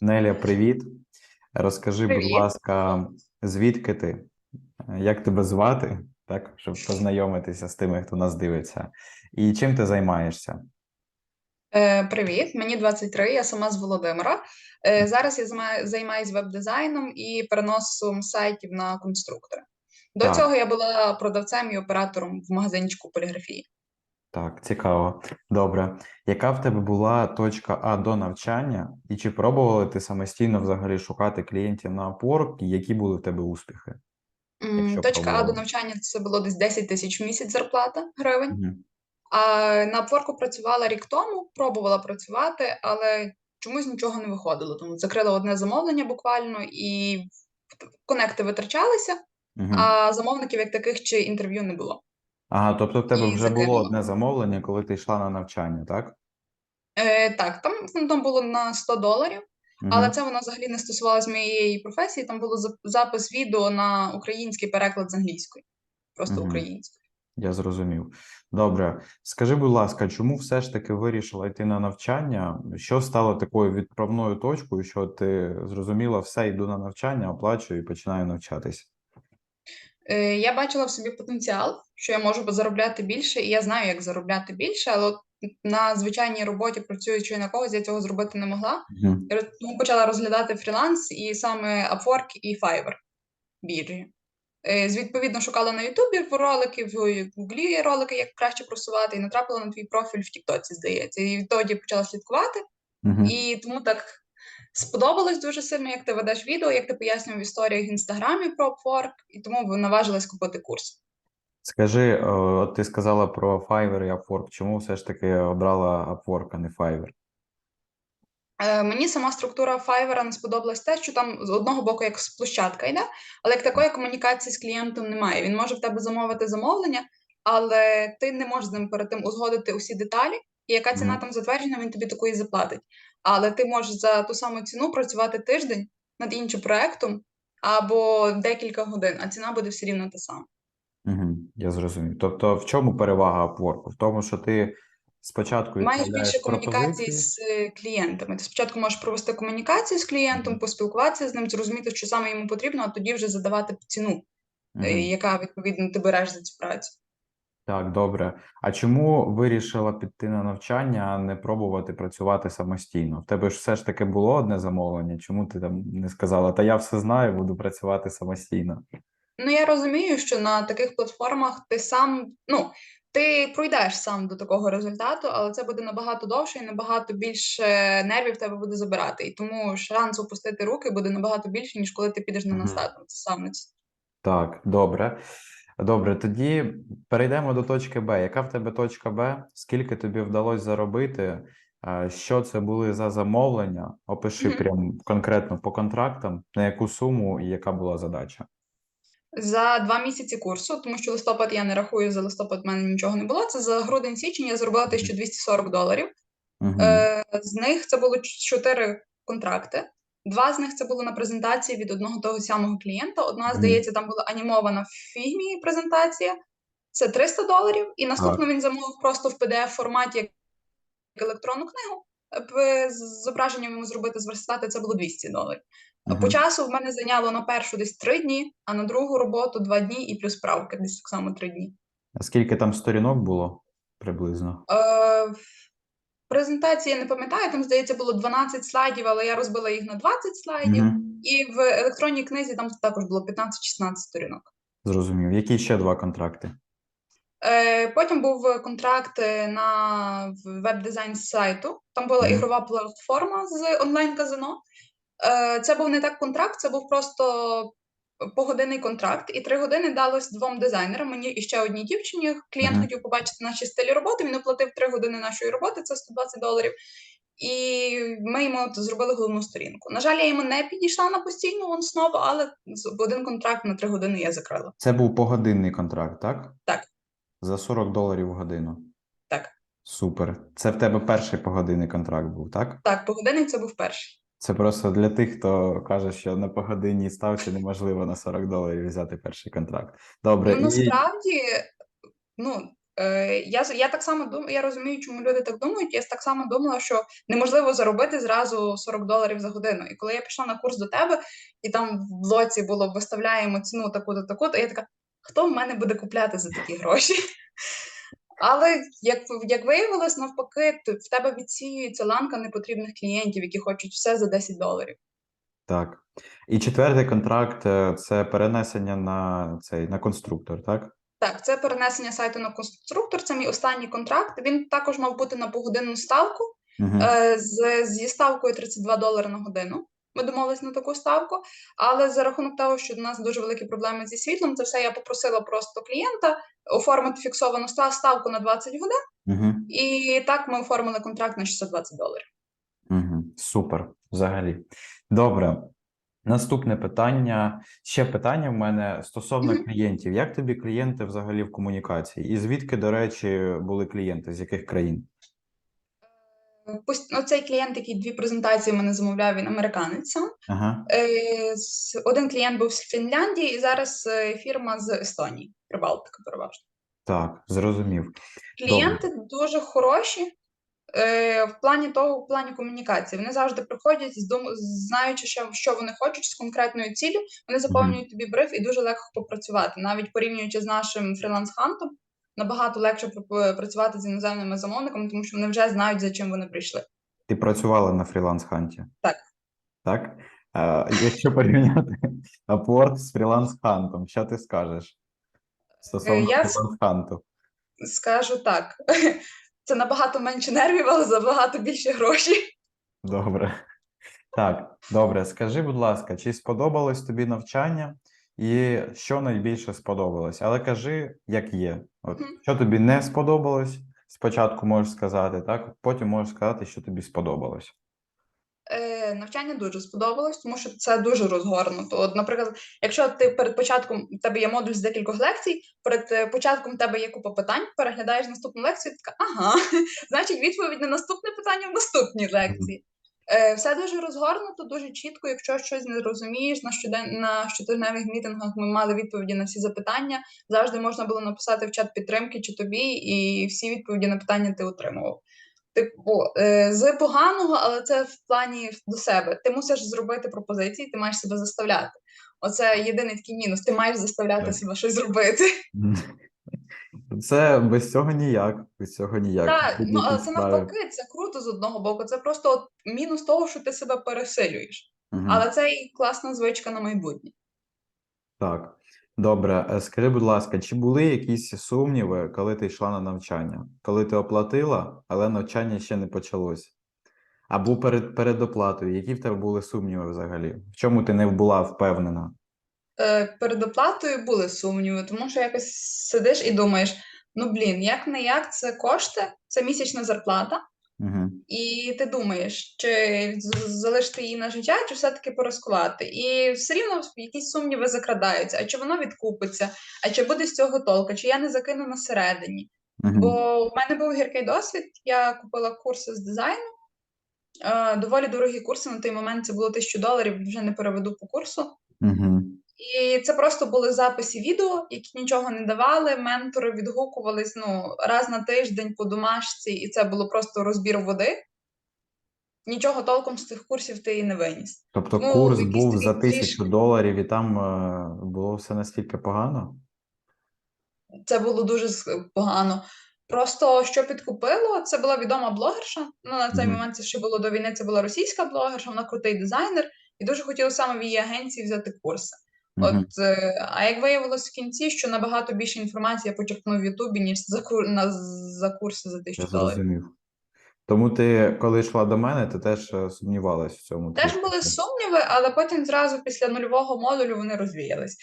Неля, привіт. Розкажи, будь ласка, звідки ти? Як тебе звати? Так, щоб познайомитися з тими, хто нас дивиться. І чим ти займаєшся? Е, Привіт, мені 23, я сама з Володимира. Е, Зараз я займа- займаюсь веб-дизайном і переносом сайтів на конструктори. До Так. цього я була продавцем і оператором в магазинчику поліграфії. Так, цікаво. Добре. Яка в тебе була точка А до навчання, і чи пробували ти самостійно взагалі шукати клієнтів на Upwork, і які були в тебе успіхи? М, Якщо Точка А до пробувала. навчання це було десь 10 тисяч в місяць зарплата гривень. Мгм. А на Upwork працювала рік тому, пробувала працювати, але чомусь нічого не виходило. Тому закрила одне замовлення буквально, і конекти витрачалися, Мгм. а замовників як таких чи інтерв'ю не було. Ага, тобто в тебе І вже було одне замовлення, коли ти йшла на навчання, так? Е, так, там, ну, там було на 100 доларів, але це воно взагалі не стосувалося моєї професії. Там було зап- запис відео на український переклад з англійської, просто Мгм. українською. Я зрозумів. Добре. Скажи, будь ласка, чому все ж таки вирішила йти на навчання? Що стало такою відправною точкою, що ти зрозуміла, все, йду на навчання, оплачую і починаю навчатися? Е, я бачила в собі потенціал, що я можу заробляти більше, і я знаю, як заробляти більше, але от на звичайній роботі, працюючи на когось, я цього зробити не могла. Мгм. Я Тому почала розглядати фріланс і саме Upwork і Fiverr біржі. Е, з- Відповідно, шукала на Ютубі ролики, в Гуглі ролики, як краще просувати, і натрапила на твій профіль в Тіктоці, здається. І відтоді почала слідкувати. Мгм. І тому так сподобалось дуже сильно, як ти ведеш відео, як ти пояснював в історіях в інстаграмі про Upwork, і тому наважилась купити курс. Скажи, е, от ти сказала про Fiverr і Upwork. Чому все ж таки обрала Upwork, а не Fiverr? Е, Мені сама структура Fiverr не сподобалась те, що там з одного боку як площадка йде, але як такої комунікації з клієнтом немає. Він може в тебе замовити замовлення, але ти не можеш з ним перед тим узгодити усі деталі, і яка ціна Мгм. там затверджена, він тобі такої заплатить. Але ти можеш за ту саму ціну працювати тиждень над іншим проектом або декілька годин, а ціна буде все рівно та сама. Мгм. Я зрозумів. Тобто, в чому перевага Upwork? В тому, що ти спочатку Маєш більше комунікації з е, клієнтами. Ти спочатку можеш провести комунікацію з клієнтом, Мгм. поспілкуватися з ним, зрозуміти, що саме йому потрібно, а тоді вже задавати ціну, Мгм. яка відповідно ти береш за цю працю. Так, добре. А чому вирішила піти на навчання, а не пробувати працювати самостійно? В тебе ж все ж таки було одне замовлення. Чому ти там не сказала, та я все знаю, буду працювати самостійно? Ну я розумію, що на таких платформах ти сам, ну ти пройдеш сам до такого результату, але це буде набагато довше і набагато більше нервів тебе буде забирати. І тому шанс опустити руки буде набагато більше, ніж коли ти підеш на Мгм. наставницю сам. Так, добре. Добре, тоді перейдемо до точки Б. Яка в тебе точка Б? Скільки тобі вдалося заробити? Що це були за замовлення? Опиши Мгм. прям конкретно по контрактам, на яку суму і яка була задача. За два місяці курсу, тому що листопад я не рахую, за листопад в мене нічого не було. Це за грудень-січень я заробила 1240 доларів. Угу. Е, з них це було чотири контракти. Два з них це було на презентації від одного того самого клієнта. Одна, здається, там була анімована в фігмі презентація. Це 300 доларів. І наступно він замовив просто в PDF форматі як електронну книгу. Е, З зображенням йому зробити зверстати це було 200 доларів. По часу в мене зайняло на першу десь 3 дні, а на другу роботу 2 дні і плюс правки десь так само 3 дні. А скільки там сторінок було приблизно? Е, презентації я не пам'ятаю, там, здається, було 12 слайдів, але я розбила їх на 20 слайдів. Мгм. І в електронній книзі там також було 15-16 сторінок. Зрозумів. Які ще два контракти? Е, потім був контракт е, на веб-дизайн сайту. Там була ігрова платформа з онлайн-казино. Е, це був не так контракт, це був просто погодинний контракт. І три години далось двом дизайнерам, мені і ще одній дівчині. Клієнт Мгм. хотів побачити наші стилі роботи. Він оплатив три години нашої роботи, це 120 доларів. І ми йому зробили головну сторінку. На жаль, я йому не підійшла на постійну основу, але один контракт на три години я закрила. Це був погодинний контракт, так? Так. За 40 доларів в годину. Так. Супер. Це в тебе перший погодинний контракт був, так? Так, погодинний це був перший. Це просто для тих, хто каже, що на погодинній ставці неможливо на 40 доларів взяти перший контракт. Добре, Ну, насправді, ну, Е, я, я так само думаю, я розумію, чому люди так думають. Я так само думала, що неможливо заробити зразу 40 доларів за годину. І коли я пішла на курс до тебе, і там в блоці було виставляємо ціну таку-то, таку-то, я така, хто в мене буде купляти за такі гроші? Але як, як виявилось, навпаки, в тебе відсіюється ланка непотрібних клієнтів, які хочуть все за 10 доларів. Так. І четвертий контракт е, це перенесення на цей на конструктор, так? Так, це перенесення сайту на конструктор. Це мій останній контракт. Він також мав бути на погодинну ставку Угу. з, зі ставкою 32 долари на годину. Ми домовились на таку ставку, але за рахунок того, що у нас дуже великі проблеми зі світлом, це все я попросила просто клієнта оформити фіксовану ставку на 20 годин, Угу. і так ми оформили контракт на 620 доларів. Угу. Супер, взагалі. Добре. Наступне питання. Ще питання в мене стосовно Мгм. клієнтів. Як тобі клієнти взагалі в комунікації? І звідки, до речі, були клієнти? З яких країн? Пусть ну, цей клієнт, який дві презентації мене замовляв, він американець. Ага. Е, Один клієнт був з Фінляндії, і зараз е, фірма з Естонії, Прибалтика переважно. Так, зрозумів. Клієнти дуже хороші е, в плані того, в плані комунікації. Вони завжди приходять, знаючи, що, що вони хочуть з конкретною ціллю, вони заповнюють тобі бриф і дуже легко попрацювати. Навіть порівнюючи з нашим фріланс-хантом, набагато легше пр- працювати з іноземними замовниками, тому що вони вже знають, за чим вони прийшли. Ти працювала на фріланс-ханті? Так. Так? Е, якщо порівняти Upwork з фріланс-хантом, що ти скажеш стосовно я- фріланс-ханту? Скажу так. Це набагато менше нервів, але забагато більше грошей. Добре. Так, добре. Скажи, будь ласка, чи сподобалось тобі навчання і що найбільше сподобалось? Але кажи, як є. От, що тобі не сподобалось, спочатку можеш сказати, так? Потім можеш сказати, що тобі сподобалось. Е, навчання дуже сподобалось, тому що це дуже розгорнуто. От, наприклад, якщо ти перед початком в тебе є модуль з декількох лекцій, перед е, початком в тебе є купа питань, переглядаєш наступну лекцію, і така ага, значить відповідь на наступне питання в наступній лекції. Е, все дуже розгорнуто, дуже чітко. Якщо щось не розумієш, на щоден на щотижневих мітингах ми мали відповіді на всі запитання. Завжди можна було написати в чат підтримки чи тобі, і всі відповіді на питання ти отримував. Типу, з поганого, але це в плані до себе. Ти мусиш зробити пропозиції, ти маєш себе заставляти. Оце єдиний такий мінус. Ти маєш заставляти Так. себе щось зробити. Це без цього ніяк. Без цього ніяк. Так, ну але це навпаки, це круто з одного боку. Це просто от мінус того, що ти себе пересилюєш. Мгм. Але це і класна звичка на майбутнє. Так, добре. Е, Скажи, будь ласка, чи були якісь сумніви, коли ти йшла на навчання? Коли ти оплатила, але навчання ще не почалось? Або перед передоплатою, які в тебе були сумніви взагалі? В чому ти не була впевнена? Е, перед оплатою були сумніви, тому що якось сидиш і думаєш: ну блін, як не як це кошти, це місячна зарплата. Угу. І ти думаєш, чи залишити її на життя, чи все-таки порозкувати. І все рівно якісь сумніви закрадаються, а чи воно відкупиться, а чи буде з цього толка, чи я не закину на середині. Угу. Бо в мене був гіркий досвід, я купила курси з дизайну. Е, доволі дорогі курси на той момент це було тисячу доларів, вже не переведу по курсу. Угу. І це просто були записи відео, які нічого не давали. Ментори відгукувались ну, раз на тиждень по домашці, і це було просто розбір води. Нічого толком з цих курсів ти і не виніс. Тобто Ну, курс був за тисячу доларів, і там е, було все настільки погано? Це було дуже погано. Просто що підкупило, це була відома блогерша. Ну, на цей Мгм. момент це ще було до війни. Це була російська блогерша, вона крутий дизайнер, і дуже хотіла саме в її агенції взяти курси. От, е, а як виявилось в кінці, що набагато більше інформації я почерпнув в Ютубі, ніж за, кур... на... за курси за Я тисячу доларів. зрозумів. Тому ти, коли йшла до мене, ти теж е, сумнівалась в цьому. Теж були сумніви, але потім зразу після нульового модулю вони розвіялись.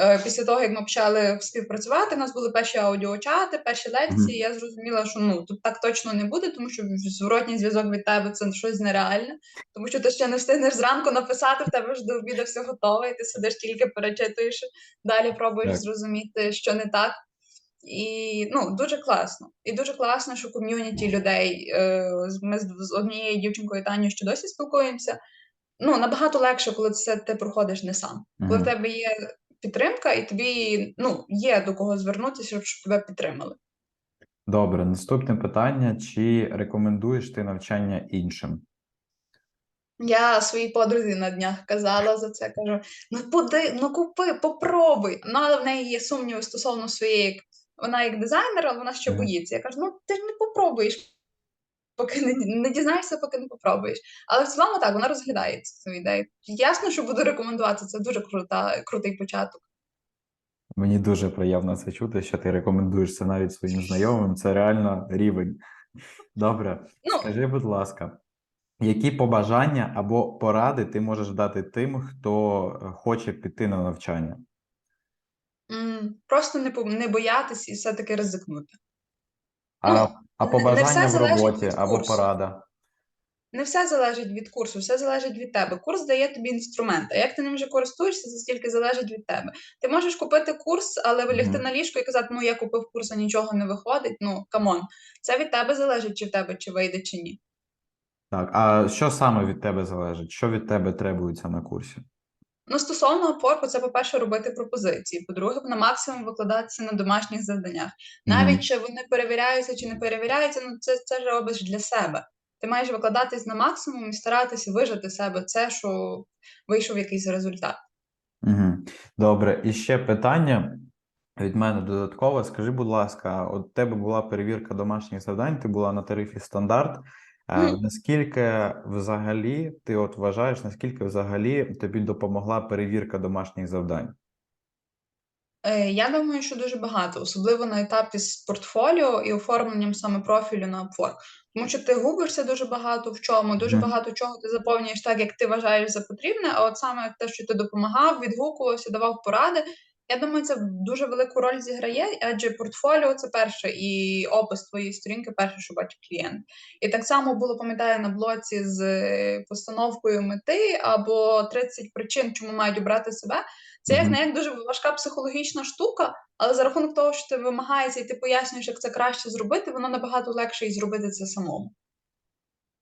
Е, Після того, як ми почали співпрацювати, у нас були перші аудіочати, перші лекції. Я зрозуміла, що ну тут так точно не буде, тому що зворотній зв'язок від тебе це щось нереальне, тому що ти ще не встигнеш зранку написати, в тебе ж до обіду все готове, і ти сидиш тільки перечитуєш, далі пробуєш Так. зрозуміти, що не так. І ну дуже класно. І дуже класно, що ком'юніті людей. Е, ми з, однією дівчинкою Таню ще досі спілкуємося. Ну набагато легше, коли це ти проходиш не сам. Коли в тебе є підтримка, і тобі ну є до кого звернутися, щоб тебе підтримали. Добре, наступне питання: чи рекомендуєш ти навчання іншим? Я своїй подрузі на днях казала за це. Кажу: ну поди, ну купи, попробуй. Ну, але в неї є сумніви стосовно своєї. Вона як дизайнер, але вона ще боїться. Я кажу: ну ти ж не попробуєш, поки не, не дізнаєшся, поки не попробуєш. Але в цілому так, вона розглядає цю ідею. Ясно, що буду рекомендувати. Це дуже крута, крутий початок. Мені дуже приємно це чути, що ти рекомендуєш це навіть своїм знайомим. Це реально рівень. Добре, Ну, скажи, будь ласка, які побажання або поради ти можеш дати тим, хто е, хоче піти на навчання? Просто не, не боятись і все-таки ризикнути. А, Ну, а побажання в роботі або порада? Не все залежить від курсу, все залежить від тебе. Курс дає тобі інструмент. А як ти ним вже користуєшся, це стільки залежить від тебе. Ти можеш купити курс, але лягти Мгм. на ліжко і казати, ну я купив курс, а нічого не виходить. Ну камон, це від тебе залежить, чи в тебе чи вийде, чи ні. Так, а що саме від тебе залежить? Що від тебе требується на курсі? Ну, стосовно опорку, це, по-перше, робити пропозиції. По-друге, на максимум викладатися на домашніх завданнях. Навіть Мгм. чи вони перевіряються чи не перевіряються, ну це, це ж робиш для себе. Ти маєш викладатись на максимум і старатися вижити себе це, що вийшов якийсь результат. Угу. Добре, і ще питання від мене додаткове. Скажи, будь ласка, от тебе була перевірка домашніх завдань, ти була на тарифі стандарт. Е. Наскільки взагалі ти от вважаєш, наскільки взагалі тобі допомогла перевірка домашніх завдань? Е, Я думаю, що дуже багато, особливо на етапі з портфоліо і оформленням саме профілю на Upwork. Тому що ти губишся дуже багато в чому, дуже багато чого ти заповнюєш так, як ти вважаєш за потрібне. А от саме те, що ти допомагав, відгукувався, давав поради. Я думаю, це дуже велику роль зіграє, адже портфоліо це перше, і опис твоєї сторінки перше, що бачить клієнт. І так само було, пам'ятаю, на блоці з е, постановкою мети або 30 причин, чому мають обрати себе. Це як не як дуже важка психологічна штука, але за рахунок того, що ти вимагається, і ти пояснюєш, як це краще зробити, воно набагато легше і зробити це самому.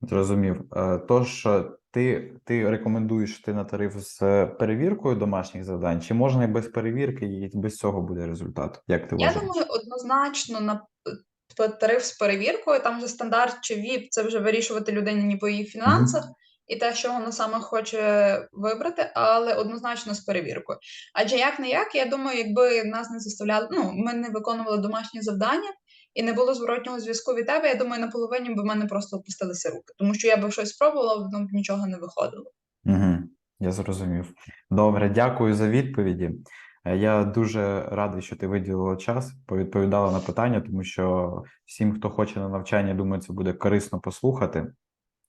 Зрозумів. Е, Тож е, ти, ти рекомендуєш йти на тариф з перевіркою домашніх завдань, чи можна і без перевірки, і без цього буде результат? Як ти Я думаю, однозначно на тариф з перевіркою, там вже стандарт чи ВІП, це вже вирішувати людині по її фінансах і те, що вона саме хоче вибрати, але однозначно з перевіркою. Адже як не як, я думаю, якби нас не заставляли, ну ми не виконували домашні завдання. І не було зворотнього зв'язку від тебе. Я думаю, на половині б в мене просто опустилися руки, тому що я би щось спробувала, воно б нічого не виходило. Угу, я зрозумів. Добре, дякую за відповіді. Е, Я дуже радий, що ти виділила час, повідповідала на питання, тому що всім, хто хоче на навчання, думаю, це буде корисно послухати.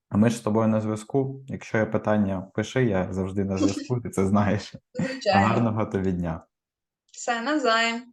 А ми ж з тобою на зв'язку. Якщо є питання, пиши, я завжди на зв'язку, ти це знаєш. Звичайно, Гарного тобі дня. все навзаєм.